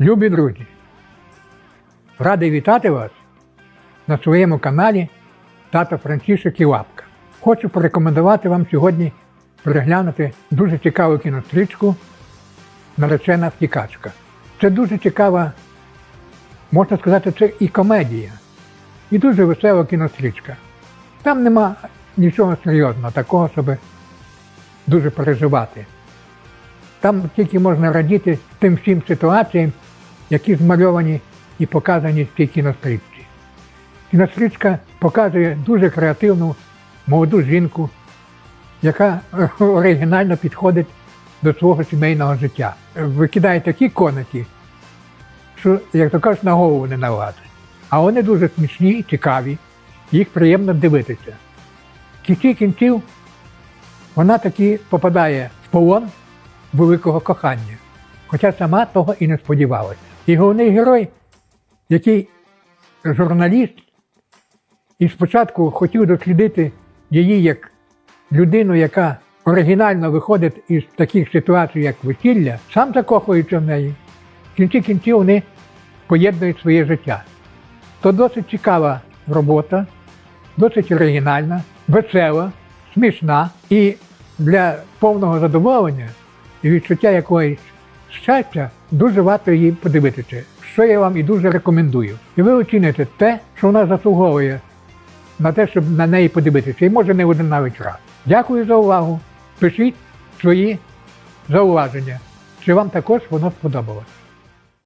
Любі друзі, радий вітати вас на своєму каналі Тато Францішек і Лапка. Хочу порекомендувати вам сьогодні переглянути дуже цікаву кінострічку Наречена втікачка. Це дуже цікава, можна сказати, це і комедія, і дуже весела кінострічка. Там нема нічого серйозного, такого, щоб дуже переживати. Там тільки можна радіти тим всім ситуаціям, які змальовані і показані в цій кінострічці. Кінострічка показує дуже креативну молоду жінку, яка оригінально підходить до свого сімейного життя. Викидає такі коники, що, як то кажуть, на голову не налазить. А вони дуже смішні і цікаві, їх приємно дивитися. В кінці кінців вона таки попадає в полон великого кохання, хоча сама того і не сподівалася. І головний герой, який журналіст, і спочатку хотів дослідити її як людину, яка оригінально виходить із таких ситуацій, як весілля, сам закохується в неї. В кінці кінців вони поєднують своє життя. То досить цікава робота, досить оригінальна, весела, смішна і для повного задоволення і відчуття якоїсь щастя дуже варто її подивитися, що я вам і дуже рекомендую. І ви оціните те, що вона заслуговує на те, щоб на неї подивитися, і може не один навіть раз. Дякую за увагу. Пишіть свої зауваження, чи вам також воно сподобалось.